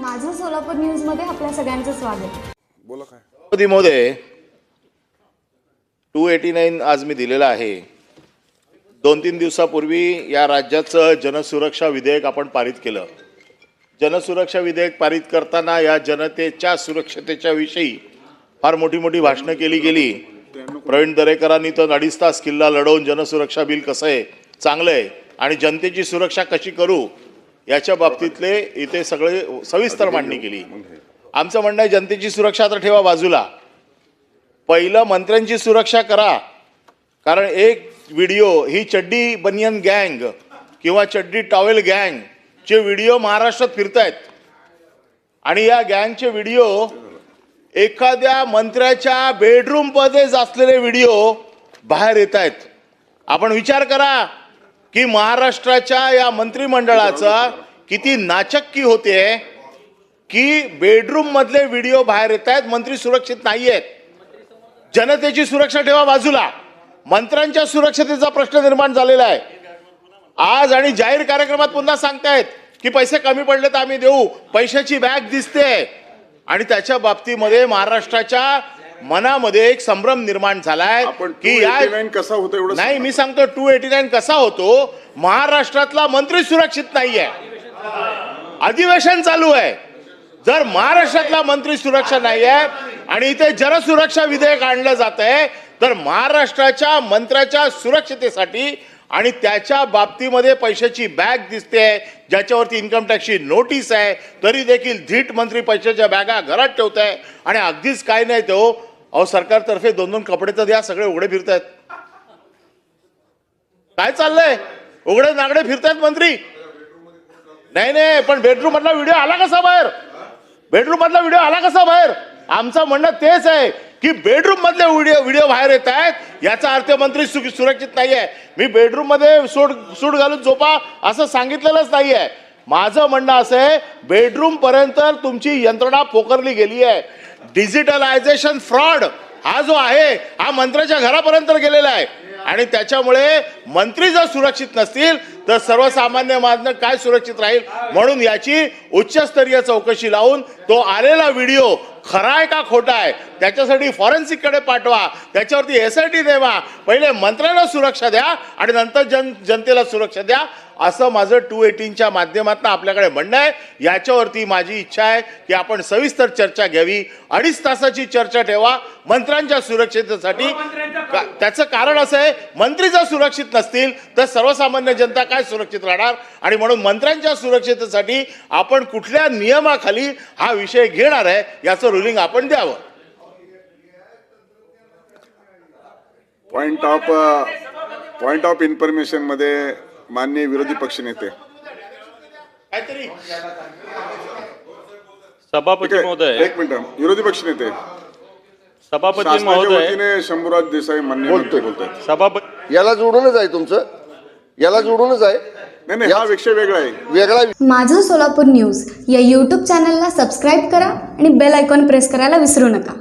माझं सोलापूर न्यूजमध्ये आपल्या सगळ्यांचं स्वागत. बोला काय? मोदी महोदय टू एटी नाईन आज मी दिलेलं आहे. दोन तीन दिवसापूर्वी या राज्याचं जनसुरक्षा विधेयक आपण पारित केलं. जनसुरक्षा विधेयक पारित करताना या जनतेच्या सुरक्षतेच्या विषयी फार मोठी मोठी भाषणं केली गेली. प्रवीण दरेकरांनी तर अडीच तास किल्ला लढवून जनसुरक्षा बिल कसं आहे चांगलं आहे आणि जनतेची सुरक्षा कशी करू याच्या बाबतीतले इथे सगळे सविस्तर मांडणी केली. आमचं म्हणणं आहे जनतेची सुरक्षा तर ठेवा बाजूला. पहिलं मंत्र्यांची सुरक्षा करा. कारण एक व्हिडिओ ही चड्डी बनियन गँग किंवा चड्डी टॉवेल गँग चे व्हिडिओ महाराष्ट्रात फिरतायत. आणि या गँगचे व्हिडिओ एखाद्या मंत्र्याच्या बेडरूममध्ये असलेले व्हिडिओ बाहेर येत आहेत आपण विचार करा. की महाराष्ट्राच्या या मंत्रिमंडळाचा किती नाचक्की होते की बेडरूममधले व्हिडिओ बाहेर येत आहेत मंत्री सुरक्षित नाही आहेत. जनतेची सुरक्षा ठेवा बाजूला. मंत्र्यांच्या सुरक्षतेचा प्रश्न निर्माण झालेला आहे. आज आणि जाहीर कार्यक्रमात पुन्हा सांगतायत की पैसे कमी पडले तर आम्ही देऊ पैशाची बॅग दिसते. आणि त्याच्या बाबतीमध्ये महाराष्ट्राच्या मनामध्ये एक संभ्रम निर्माण झालाय की या कसा होतो एवढं नाही मी सांगतो टू एटी नाईन कसा होतो? महाराष्ट्रातला मंत्री सुरक्षित नाहीये. अधिवेशन चालू आहे. जर महाराष्ट्रातला मंत्री सुरक्षा नाही आहे आणि इथे जनसुरक्षा विधेयक आणलं जात आहे तर महाराष्ट्राच्या मंत्र्याच्या सुरक्षतेसाठी आणि त्याच्या बाबतीमध्ये पैशाची बॅग दिसते ज्याच्यावरती इन्कम टॅक्सची नोटीस आहे तरी देखील धीट मंत्री पैशाच्या बॅगा घरात ठेवत आहे आणि अगदीच काय नाही तो अहो सरकारतर्फे दोन दोन कपडे तर द्या सगळे उघडे फिरतायत. काय चाललंय? उघडे नागडे फिरतायत मंत्री. नाही नाही पण बेडरूम मधला व्हिडिओ आला कसा बाहेर? बेडरूम मधला व्हिडिओ आला कसा बाहेर? आमचं म्हणणं तेच आहे की बेडरूम मधले व्हिडिओ व्हिडिओ बाहेर येत आहेत. याचा अर्थ मंत्री सु- सुरक्षित नाही आहे मी बेडरूममध्ये सूट सूट घालून झोपा असं सांगितलेलंच नाही आहे माझं म्हणणं असं आहे बेडरूम पर्यंत तुमची यंत्रणा पोकरली गेली आहे डिजिटलायझेशन फ्रॉड हा जो आहे हा मंत्र्याच्या घरापर्यंत गेलेला आहे. आणि त्याच्यामुळे मंत्री जर सुरक्षित नसतील तर सर्वसामान्य मानव काय सुरक्षित राहील? म्हणून याची उच्चस्तरीय चौकशी लावून तो आलेला व्हिडिओ खरा आहे का खोटा आहे त्याच्यासाठी फॉरेन्सिककडे पाठवा त्याच्यावरती एस आय टी देवा पहिले मंत्र्याला सुरक्षा द्या आणि नंतर जन जनतेला सुरक्षा द्या. असं माझं टू एटीनच्या माध्यमातून आपल्याकडे म्हणणं आहे. याच्यावरती माझी इच्छा आहे की आपण सविस्तर चर्चा घ्यावी. अडीच तासाची चर्चा ठेवा. मंत्र्यांच्या सुरक्षितेसाठी का- त्याचं कारण असं आहे मंत्री जर सुरक्षित नसतील तर सर्वसामान्य जनता काय सुरक्षित राहणार? आणि म्हणून मंत्र्यांच्या सुरक्षितेसाठी आपण कुठल्या नियमाखाली हा विषय घेणार आहे याचं रुलिंग आपण द्यावं. Point of point of information माननीय विरोधी पक्षनेते. सभापती महोदय. एक मिनिट. विरोधी पक्षनेते. सभापती महोदय. वतीने शंभूराज देसाई मान्य मंत्री बोलतात सभापती याला जोडूनच आहे तुमचं? याला जोडूनच आहे? नाही नाही हा विषय वेगळा आहे. वेगळा माझं सोलापूर न्यूज या यूट्यूब चॅनलला सबस्क्राईब करा आणि बेल आयकॉन प्रेस करायला विसरू नका.